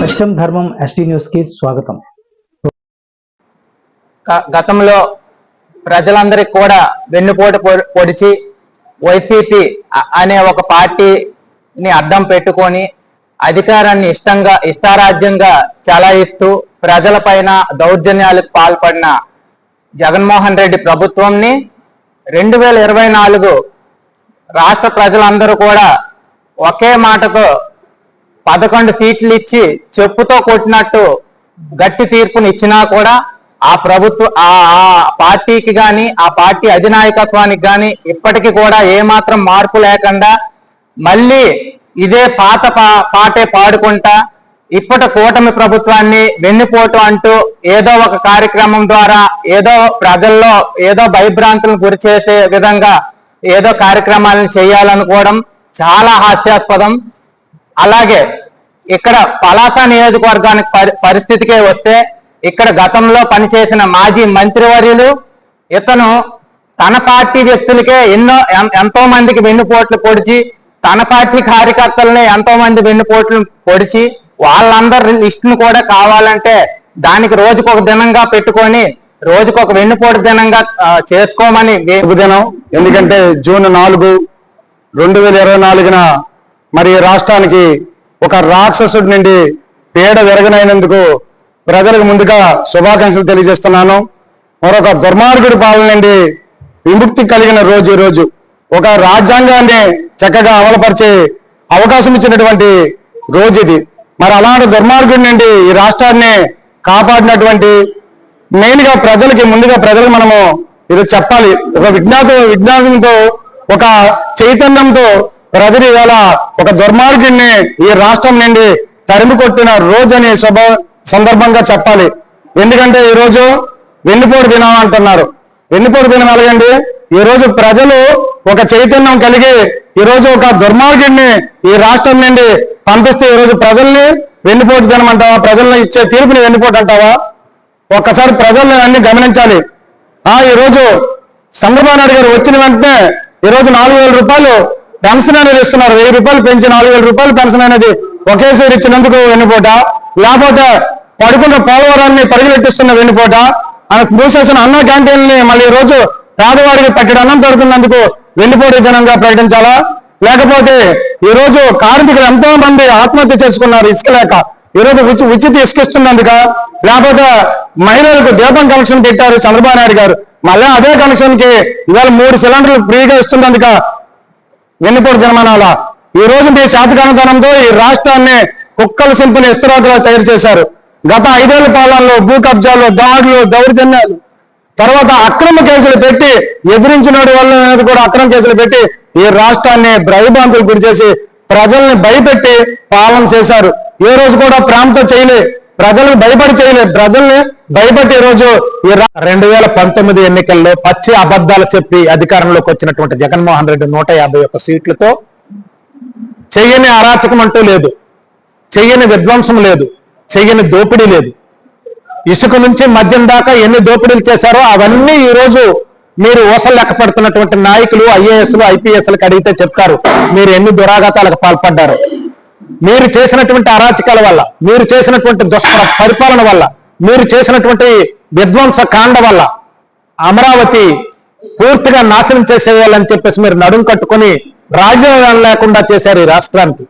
సత్యం ధర్మం ఎస్టీ న్యూస్కి స్వాగతం. గతంలో ప్రజలందరికీ కూడా వెన్నుపోటు పొడిచి వైసీపీ అనే ఒక పార్టీని అడ్డం పెట్టుకొని అధికారాన్ని ఇష్టంగా ఇష్టారాజ్యంగా చలాయిస్తూ ప్రజలపైన దౌర్జన్యాలకు పాల్పడిన జగన్మోహన్ రెడ్డి ప్రభుత్వంని రెండు వేల ఇరవై నాలుగు రాష్ట్ర ప్రజలందరూ కూడా ఒకే మాటతో పదకొండు సీట్లు ఇచ్చి చెప్పుతో కొట్టినట్టు గట్టి తీర్పుని ఇచ్చినా కూడా ఆ ప్రభుత్వ ఆ ఆ పార్టీకి గాని ఆ పార్టీ అధినాయకత్వానికి గాని ఇప్పటికీ కూడా ఏమాత్రం మార్పు లేకుండా మళ్ళీ ఇదే పాత పా- పాటే పాడుకుంటా ఇప్పటి కూటమి ప్రభుత్వాన్ని వెన్నుపోటు అంటూ ఏదో ఒక కార్యక్రమం ద్వారా ఏదో ప్రజల్లో ఏదో భయభ్రాంతులను గురి చేసే విధంగా ఏదో కార్యక్రమాలను చేయాలనుకోవడం చాలా హాస్యాస్పదం. అలాగే ఇక్కడ పలాస నియోజకవర్గానికి పరి- పరిస్థితికే వస్తే ఇక్కడ గతంలో పనిచేసిన మాజీ మంత్రివర్యులు ఇతను తన పార్టీ వ్యక్తులకే ఎన్నో ఎంతో మందికి వెన్నుపోట్లు పొడిచి తన పార్టీ కార్యకర్తలనే ఎంతో మంది వెన్నుపోట్లు పొడిచి వాళ్ళందరి లిస్టును కూడా కావాలంటే దానికి రోజుకొక దినంగా పెట్టుకొని రోజుకొక వెన్నుపోటు దినంగా చేసుకోమని దినం. ఎందుకంటే జూన్ నాలుగు రెండు వేల ఇరవై నాలుగున మరి రాష్ట్రానికి ఒక రాక్షసుడి నుండి పేడ విరగనైనందుకు ప్రజలకు ముందుగా శుభాకాంక్షలు తెలియజేస్తున్నాను. మరొక దుర్మార్గుడి పాలన నుండి విముక్తి కలిగిన రోజు రోజు. ఒక రాజ్యాంగాన్ని చక్కగా అమలుపరిచే అవకాశం ఇచ్చినటువంటి రోజు ఇది. మరి అలాంటి దుర్మార్గుడి నుండి ఈ రాష్ట్రాన్ని కాపాడినటువంటి మెయిన్గా ప్రజలకి ముందుగా ప్రజలకు మనము ఇది చెప్పాలి. ఒక విజ్ఞాత విజ్ఞానంతో ఒక చైతన్యంతో ప్రజలు ఇవాళ ఒక దుర్మార్గుడిని ఈ రాష్ట్రం నుండి తరిమి కొట్టిన రోజు శుభ సందర్భంగా చెప్పాలి. ఎందుకంటే ఈ రోజు వెన్నుపోటు దినం అంటున్నారు. వెన్నుపోటు దినం ఎలాగండి? ఈ రోజు ప్రజలు ఒక చైతన్యం కలిగి ఈ రోజు ఒక దుర్మార్గుడిని ఈ రాష్ట్రం నుండి పంపిస్తే ఈ రోజు ప్రజల్ని వెన్నుపోటు దినం అంటావా? ప్రజల్ని ఇచ్చే తీర్పుని వెన్నుపోటు అంటావా? ఒక్కసారి ప్రజల్ని అన్ని గమనించాలి. ఆ ఈ రోజు చంద్రబాబు నాయుడు గారు వచ్చిన వెంటనే ఈరోజు నాలుగు వేల రూపాయలు పెన్షన్ అనేది ఇస్తున్నారు. వెయ్యి రూపాయలు పెంచి నాలుగు వేల రూపాయలు పెన్షన్ అనేది ఒకేసారి ఇచ్చినందుకు వెన్నుపోట. లేకపోతే పడుకున్న పోలవరాన్ని పరిగెట్టిస్తున్న వెన్నుపోట. ఆయనకు మూసేసిన అన్న క్యాంటీన్లని మళ్ళీ ఈ రోజు పేదవాడికి పట్టెడు అన్నం పెడుతున్నందుకు వెన్నుపోటు దినంగా ప్రకటించాలా? లేకపోతే ఈ రోజు కార్మికులు ఎంతో మంది ఆత్మహత్య చేసుకున్నారు ఇసుక లేక. ఈ రోజు ఉచి ఉచిత ఇసుకిస్తున్నందుక లేకపోతే మహిళలకు దీపం కనెక్షన్ పెట్టారు చంద్రబాబు నాయుడు గారు. మళ్ళీ అదే కనెక్షన్కి ఇవాళ మూడు సిలిండర్లు ఫ్రీగా ఇస్తున్నందుక వెన్నుపోటు జనమానాల. ఈ రోజు మీ శాతకానతనంతో ఈ రాష్ట్రాన్ని కుక్కల సింపుని ఇస్తరాకులా తయారు చేశారు. గత ఐదేళ్ళ పాలనలో భూ కబ్జాలు దాడులు దౌర్జన్యాలు తర్వాత అక్రమ కేసులు పెట్టి ఎదిరించిన వల్ల మీద కూడా అక్రమ కేసులు పెట్టి ఈ రాష్ట్రాన్ని భయభ్రాంతులు గురి చేసి ప్రజల్ని భయపెట్టి పాలన చేశారు. ఏ రోజు కూడా ప్రాంతం చేయలే. ప్రజలను భయపడి చేయలేదు. ప్రజల్ని భయపడి రోజు ఈ రెండు వేల పంతొమ్మిది ఎన్నికల్లో పచ్చి అబద్ధాలు చెప్పి అధికారంలోకి వచ్చినటువంటి జగన్మోహన్ రెడ్డి నూట యాభై ఒక్క సీట్లతో చెయ్యని అరాచకం అంటూ లేదు. చెయ్యని విధ్వంసం లేదు. చెయ్యని దోపిడీ లేదు. ఇసుక నుంచి మద్యం దాకా ఎన్ని దోపిడీలు చేశారో అవన్నీ ఈ రోజు మీరు ఊసలు లెక్క పెడుతున్నటువంటి నాయకులు ఐఏఎస్లు ఐపీఎస్లకు అడిగితే చెప్తారు. మీరు ఎన్ని దురాఘాతాలకు పాల్పడ్డారు? మీరు చేసినటువంటి అరాచకాల వల్ల మీరు చేసినటువంటి దుష్ప్ర పరిపాలన వల్ల మీరు చేసినటువంటి విధ్వంస కాండ వల్ల అమరావతి పూర్తిగా నాశనం చేసేయాలని చెప్పేసి మీరు నడుం కట్టుకొని రాజ్యం లేకుండా చేశారు ఈ రాష్ట్రానికి.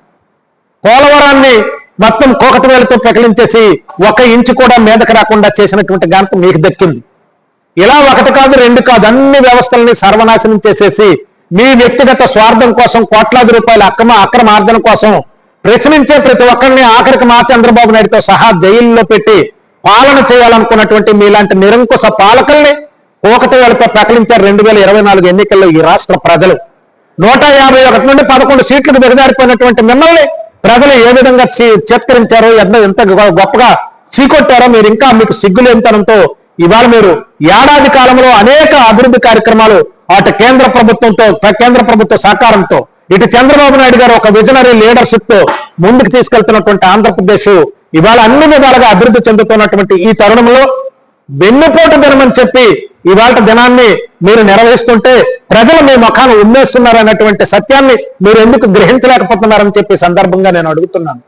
పోలవరాన్ని మొత్తం కోకటివేలతో ప్రకటించేసి ఒక ఇంచు కూడా మీదకి రాకుండా చేసినటువంటి ఘనత మీకు దక్కింది. ఇలా ఒకటి కాదు రెండు కాదు అన్ని వ్యవస్థల్ని సర్వనాశనం చేసేసి మీ వ్యక్తిగత స్వార్థం కోసం కోట్లాది రూపాయల అక్రమ అక్రమార్జన కోసం ప్రశ్నించే ప్రతి ఒక్కరిని ఆఖరికి మా చంద్రబాబు నాయుడుతో సహా జైల్లో పెట్టి పాలన చేయాలనుకున్నటువంటి మీలాంటి నిరంకుశ పాలకుల్ని కోకటి ప్రకటించారు రెండు వేల ఇరవై నాలుగు ఎన్నికల్లో ఈ రాష్ట్ర ప్రజలు. నూట యాభై ఒకటి నుండి పదకొండు సీట్లకు దిగజారిపోయినటువంటి మిమ్మల్ని ప్రజలు ఏ విధంగా చేత్కరించారో ఎంత ఎంత గొప్పగా చీకొట్టారో మీరు ఇంకా మీకు సిగ్గులేంతనంతో ఇవాళ మీరు ఏడాది కాలంలో అనేక అభివృద్ధి కార్యక్రమాలు అటు కేంద్ర ప్రభుత్వంతో కేంద్ర ప్రభుత్వ సహకారంతో ఇటు చంద్రబాబు నాయుడు గారు ఒక విజనరీ లీడర్షిప్తో ముందుకు తీసుకెళ్తున్నటువంటి ఆంధ్రప్రదేశ్ ఇవాళ అన్ని విధాలుగా అభివృద్ధి చెందుతున్నటువంటి ఈ తరుణంలో వెన్నుపోటు దినమని చెప్పి ఇవాళ దినాన్ని మీరు నిర్వహిస్తుంటే ప్రజలు మీ ముఖాన్ని ఉమ్మేస్తున్నారు అన్నటువంటి సత్యాన్ని మీరు ఎందుకు గ్రహించలేకపోతున్నారని చెప్పి సందర్భంగా నేను అడుగుతున్నాను.